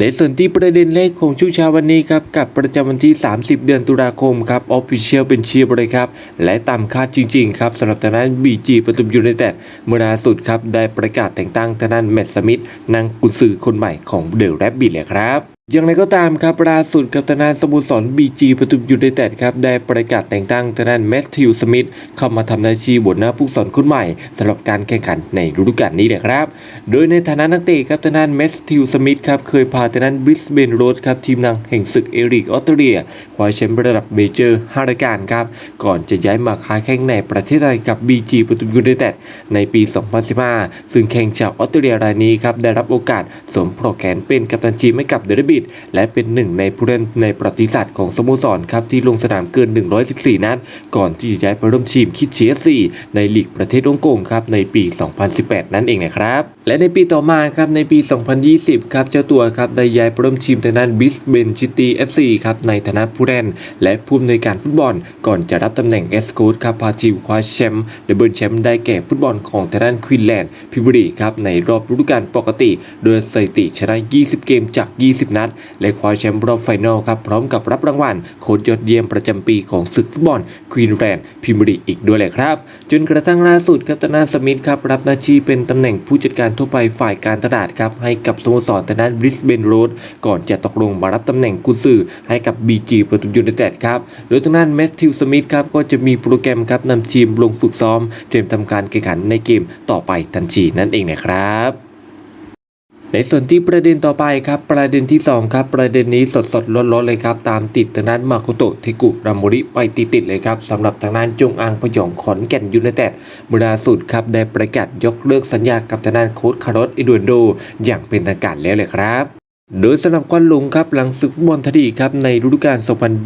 ในส่วนที่ประเด็นเลขของช่วงเช้าวันนี้ครับกับประจำวันที่ 30 เดือนตุลาคมครับออฟฟิเชียลเป็นเชียร์เลยครับและตามคาดจริงๆครับสำหรับทางด้านบีจีปทุมยูไนเต็ดเมื่อล่าสุดครับได้ประกาศแต่งตั้งทางด้านแมตต์สมิธนางกุนซือคนใหม่ของเดอะแรบบิทเลยครับ อย่างไรก็ตามครับล่าสุดกับทางด้านสโมสรบีจีปทุมยูไนเต็ดครับได้ประกาศแต่งตั้งทางด้านแมทธิวสมิธเข้ามาทำหน้าที่บนหน้าผู้สอนคนใหม่สำหรับการแข่งขันในฤดูกาลนี้เลยครับ โดยในฐานะนักเตะครับทางด้านแมทธิวสมิธครับเคยพาทางด้านบริสเบนโรดครับทีมนางแห่งศึกเอริกออสเตรเลียคว้าแชมป์ระดับเมเจอร์5รายการครับก่อนจะย้ายมาค้าแข่งในประเทศไทยกับบีจีปทุมยูไนเต็ดในปี 2015 ซึ่งแข่งจากออสเตรเลียรายนี้ครับได้รับโอกาสสวมปลอกแขนเป็นกัปตันทีมให้กับเดอะบิด และเป็นหนึ่งในผู้เล่นในประวัติศาสตร์ของสโมสรครับที่ลงสนามเกิน 114 นัด ก่อนที่จะย้ายไปร่วมทีมคิดเชียซีในลีกประเทศฮ่องกงครับในปี 2018 นั่นเองนะครับ และในปีต่อมาครับในปี 2020 ครับเจ้าตัวครับได้ย้ายไปร่วมทีมทางด้านบิสเบนชิตีเอฟซีครับในฐานะผู้เล่น และผู้อำนวยการฟุตบอล ก่อนจะรับตำแหน่งเอสโคดครับพาทีมคว้าแชมป์ดับเบิลแชมป์ได้แก่ฟุตบอลของทางด้านควีนแลนด์พิบรีครับในรอบฤดูกาลปกติ โดยสถิติชนะ 20 เกมจาก 20 นัด และคว้าแชมป์รอบไฟนอลครับพร้อมกับรับรางวัลโค้ชยอดเยี่ยมประจำปีของศึกฟุตบอลควีนแลนด์พิบรีอีกด้วยแหละครับ จนกระทั่งล่าสุดครับตนาสมิธครับรับหน้าที่เป็นตำแหน่งผู้จัดการทั่วไปฝ่ายการตลาดครับให้กับสโมสรทางด้านบริสเบนโรดก่อนจะตกลงมารับตำแหน่งกุญซือให้กับ BG ประตูยูไนเต็ดครับโดยทางด้านแมทธิวสมิธครับก็จะมีโปรแกรมครับนำทีมลงฝึกซ้อม เตรียมทำการแข่งขันในเกมต่อไปทันทีนั่นเองนะครับ ในส่วนที่ประเด็นต่อไปครับประเด็นที่ 2 ครับ ประเด็นนี้สดสดร้อนๆเลยครับ ตามติดทางด้านมาคุโตะเทกุรามริไปติดติดเลยครับสำหรับทางด้านจงอังพยองขอนแก่นยูเนเต็ดเมื่อล่าสุดครับได้ประกาศยกเลิกสัญญากับทางด้านโค้ชคาร์ลอสเอดูนโด อย่างเป็นทางการแล้วเลยครับ โดยสำหรับควันหลงครับหลังศึกฟุตบอลทดีครับในฤดูกาล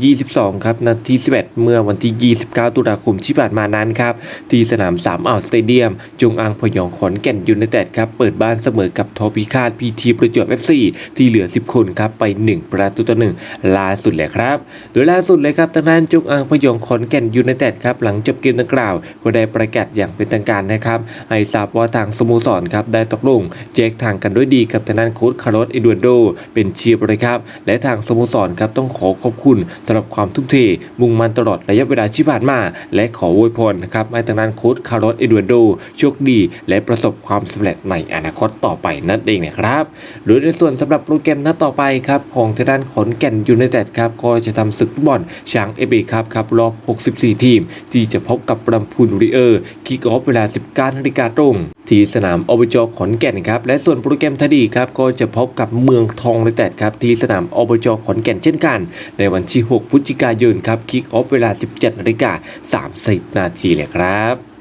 2022 ครับนาที11 เมื่อวันที่ 29 ตุลาคมที่ผ่านมานั้นครับที่สนาม3อ่าวสเตเดียม จงอางพยองขอนแก่นยูไนเต็ดครับเปิดบ้านเสมอกับทอพิคาดพีทีประจวบ FC ที่เหลือ 10 คนครับไป 1 ประตูต่อ1ล่าสุดเลยครับ โดยล่าสุดเลยครับทางด้านจงอางพยองขอนแก่นยูไนเต็ดครับหลังจบเกมดังกล่าว ก็ได้ประกาศอย่างเป็นทางการนะครับให้ทราบว่าทางสโมสรครับได้ตกลงแจกทางกันด้วยดีกับทางด้านโค้ชคาร์ลอสเอดูนโดเป็นเชียร์บริครับ และทางสโมสรครับต้องขอขอบคุณสำหรับความทุ่มเท มุ่งมั่นตลอดระยะเวลาที่ผ่านมา และขออวยพรนะครับให้ทางด้านโค้ชคาร์ลอสเอดูนโดโชคดี และประสบความสำเร็จในอนาคตต่อไปนั่นเองนะครับโดยในส่วนสำหรับโปรแกรมนัดต่อไปครับของทางด้านขอนแก่นยูไนเต็ดครับก็จะทำศึกฟุตบอลช้างเอเบครับครับรอบ 64 ทีม ที่จะพบกับรำพูนริเออร์คิกออฟเวลา 19นาฬิกาตรง ที่สนามอบจขอนแก่นครับและส่วนโปรแกรมทดีครับก็จะพบกับเมืองทองยูไนเต็ดครับที่สนามอบจขอนแก่นเช่นกัน ในวันที่ 6 พฤศจิกายนครับคิกออฟเวลา 17นาฬิกา30 นาทีเลยครับ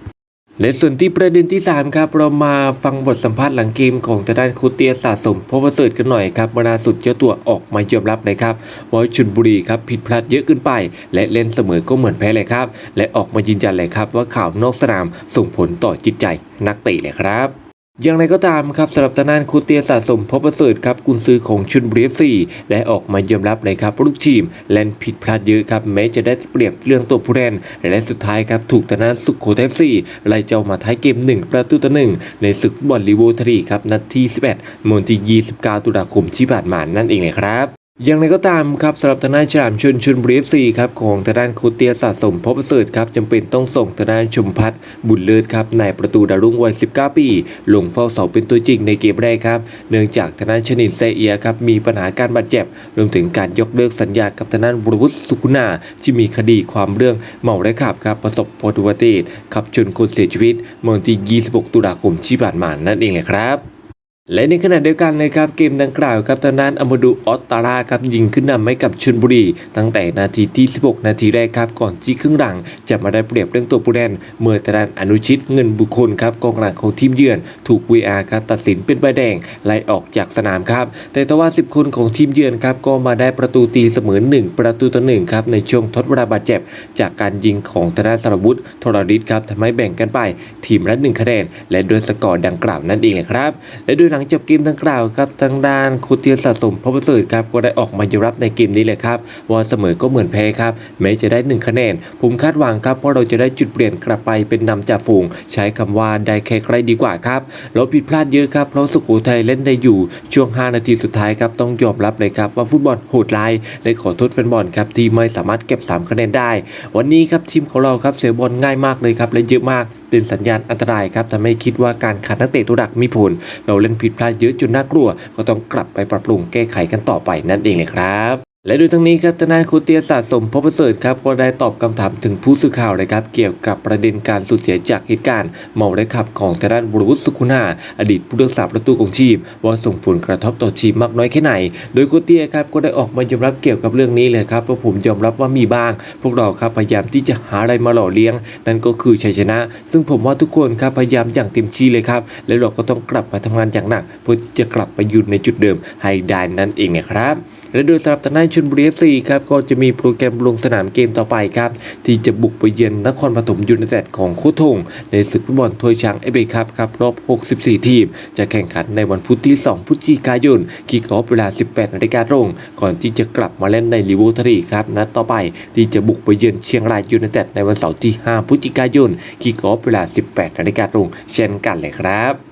และส่วนที่ประเด็นที่ 3 ครับ เรามาฟังบทสัมภาษณ์หลังเกมของทางด้านคูเตียสะสมพบประเสริฐกันหน่อยครับเมื่อล่าสุดเจ้าตัวออกมายอมรับเลยครับว่าชุนบุรีครับผิดพลาดเยอะเกินไป และเล่นเสมอก็เหมือนแพ้เลยครับ และออกมายืนยันเลยครับว่าข่าวนอกสนามส่งผลต่อจิตใจนักเตะเลยครับ อย่างไรก็ตามครับสำหรับตางด้านคูเตียสะสมพบประเสริฐครับกุนซือของชุนบรีเอฟซีได้ออกมายอมรับเลยครับลูกทีมแลนผิดพลาดเยอะครับแม้จะได้เปรียบเรื่องตัวผู้เล่นและสุดท้ายครับถูกตางด้านสุโขทัยเทฟซีไล่เจ้ามาท้ายเกม 1 ประตูต่อหนึ่งในศึกฟุตบอลลีโวทรีครับนัดที่ 11มนที่29 ตุลาคมที่ผ่านมานั่นเองเลยครับ อย่างไรก็ตามครับสำหรับทางด้านฉลามชนชนบรีฟซีครับของทางด้านคชเตียสะสมพบประเสริฐครับจำเป็นต้องส่งทางด้านชมพัฒน์บุญเลิศครับในประตูดารุ่งวัย 19 ปี ลงเฝ้าเสาเป็นตัวจริงในเกมแรกครับ เนื่องจากทางด้านชนินไซเอียครับมีปัญหาการบาดเจ็บ รวมถึงการยกเลิกสัญญากับทางด้านบุรวุฒิสุขุนาที่มีคดีความเรื่องเมาและขับครับประสบอุบัติเหตุขับชนคนเสียชีวิตเมื่อวันที่ 26 ตุลาคมที่ผ่านมานั่นเองแหละครับ และในขณะเดียวกันเลยครับเกมดังกล่าวครับทางด้านอมดูออตตาราครับยิงขึ้นนำให้กับชลบุรี ตั้งแต่นาทีที่ 16 นาทีแรกครับก่อนที่ครึ่งหลัง จะมาได้เปรียบเรื่องตัวผู้เล่นเมื่อทางด้านอนุชิตเงินบุคคลครับกองหลังของทีมเยือน ถูก VR ครับตัดสินเป็นใบแดงไล่ออกจากสนามครับ แต่ทว่า 10 คนของทีมเยือนครับก็มาได้ประตูตีเสมอ1 ประตูต่อ1ครับในช่วงทดเวลาบาดเจ็บ จากการยิงของทางด้านสรวุฒิทรฤทธิ์ครับทำให้แบ่งกันไป ทีมละ1คะแนนและด้วยสกอร์ดังกล่าวนั่นเองเลยครับและโดยหลังจบเกมดังกล่าวครับทางด้านคชเตียสะสมพบประเสริฐครับก็ได้ออกมายอมรับในเกมนี้เลยครับว่าเสมอก็เหมือนแพ้ครับแม้จะได้หนึ่งคะแนน ผมคาดหวังครับว่าเราจะได้จุดเปลี่ยนกลับไปเป็นนำจ่าฝูง ใช้คำว่าได้แค่ใครดีกว่าครับเราผิดพลาดเยอะครับเพราะสุโขทัยเล่นได้อยู่ช่วง 5 นาทีสุดท้ายครับต้องยอมรับเลยครับว่าฟุตบอลโหดร้ายและขอโทษแฟนบอลครับที่ไม่สามารถเก็บ 3 คะแนนได้ วันนี้ครับทีมของเราครับเสียบอลง่ายมากเลยครับและเยอะมาก เป็นสัญญาณอันตรายครับทำให้คิดว่าการขาดนักเตะตัวหลักมีผล เราเล่นผิดพลาดเยอะจนน่ากลัว ก็ต้องกลับไปปรับปรุงแก้ไขกันต่อไปนั่นเองเลยครับ และโดยทั้งนี้ครับทนายโคเตียสะสมพบประเสริฐครับก็ได้ตอบคำถามถึงผู้สื่อข่าวเลยครับเกี่ยวกับประเด็นการสูญเสียจากเหตุการณ์เมาและขับของทางด้านบุรวุฒิสุขุนาอดีตผู้รักษาประตูของทีมว่าส่งผลกระทบต่อทีมมากน้อยแค่ไหน โดยโคเตียครับก็ได้ออกมายอมรับเกี่ยวกับเรื่องนี้เลยครับว่าผมยอมรับว่ามีบ้าง พวกเราครับพยายามที่จะหาอะไรมาหล่อเลี้ยง นั่นก็คือชัยชนะ ซึ่งผมว่าทุกคนครับพยายามอย่างเต็มที่เลยครับและเราก็ต้องกลับมาทำงานอย่างหนักเพื่อจะกลับไปยู่ในจุดเดิมให้ได้นั่นเองนะครับและโดยสำหรับทางด้านชลบุรีเอฟซีครับก็จะมีโปรแกรมลงสนามเกมต่อไปครับ ที่จะบุกไปเยือนนครปฐมยูไนเต็ดของโคชทงในศึกฟุตบอลถ้วยช้างเอเบครับครับรอบ 64 ทีม จะแข่งขันในวันพุธที่ 2 พฤศจิกายนคิกออฟเวลา 18 นาฬิกาตรง ก่อนที่จะกลับมาเล่นในลิเวอร์ทรีครับนัดต่อไปที่จะบุกไปเยือนเชียงรายยูไนเต็ดในวันเสาร์ที่ 5 พฤศจิกายนคิกออฟเวลา 18 นาฬิกาตรง เช่นกันเลยครับ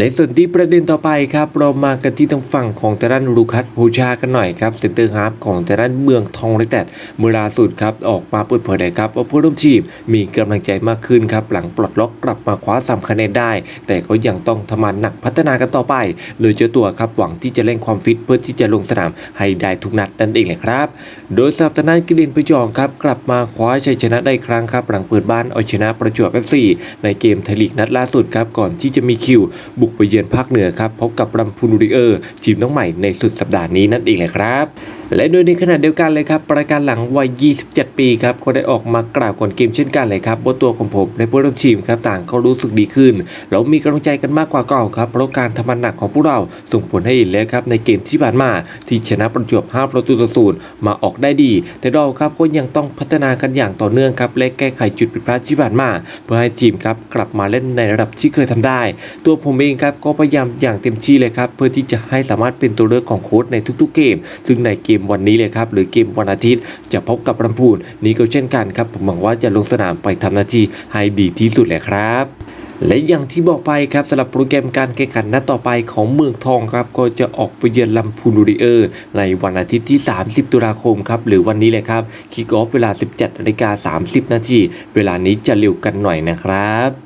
ในส่วนที่ประเด็นต่อไปครับเรามากันที่ทางฝั่งของแต่ด้านลูคัสโฮชากันหน่อยครับเซนเตอร์ฮาร์ฟของแต่ด้านเมืองทองเลยแต่เมื่อล่าสุดครับออกมาเปิดเผยครับว่าผู้ร่วมทีมมีกำลังใจมากขึ้นครับหลังปลดล็อกกลับมาคว้าสามคะแนนได้ แต่ก็ยังต้องทำงานหนักพัฒนากันต่อไปโดยเจ้าตัวครับหวังที่จะเร่งความฟิตเพื่อที่จะลงสนามให้ได้ทุกนัดนั่นเองเลยครับ โดยสำหรับทางด้านกิลินพยองครับกลับมาคว้าชัยชนะได้ครั้งครับหลังเปิดบ้านเอาชนะประจวบเอฟซีในเกมไทยลีกนัดล่าสุดครับก่อนที่จะมีคิวบุกไปเยือนภาคเหนือครับพบกับรำพูนริเออร์ทีมน้องใหม่ในสุดสัปดาห์นี้นั่นเองแหละครับและโดยในขณะเดียวกันเลยครับ ประการหลังวัย 27 ปีครับก็ได้ออกมากล่าวก่อนเกมเช่นกันเลยครับว่าตัวของผมในผู้ร่วมทีมครับต่างก็รู้สึกดีขึ้นเรามีกำลังใจกันมากกว่าเก่าครับเพราะการทำงานหนักของพวกเราส่งผลให้เห็นแล้วครับในเกมที่ผ่านมาที่ชนะประจวบ 5 ประตูต่อศูนย์มาออกได้ดี แต่เราครับก็ยังต้องพัฒนากันอย่างต่อเนื่องครับและแก้ไขจุดผิดพลาดที่ผ่านมา เพื่อให้ทีมครับกลับมาเล่นในระดับที่เคยทำได้ ตัวผมเองครับก็พยายามอย่างเต็มที่เลยครับเพื่อที่จะให้สามารถเป็นตัวเลือกของโค้ชในทุกๆเกม ซึ่งในเกมวันนี้เลยครับหรือเกมวันอาทิตย์ จะพบกับลำพูนนี่ก็เช่นกันครับผมหวังว่าจะลงสนามไปทำหน้าที่ให้ดีที่สุดเลยครับและอย่างที่บอกไปครับสำหรับโปรแกรมการแข่งขันนัดต่อไปของเมืองทองครับก็จะออกไปเยือนลำพูนดูริเออร์ ในวันอาทิตย์ที่ 30 ตุลาคมครับหรือวันนี้เลยครับคิกออฟเวลา 17นาฬิกา30 นาทีเวลานี้จะเร็วกันหน่อยนะครับ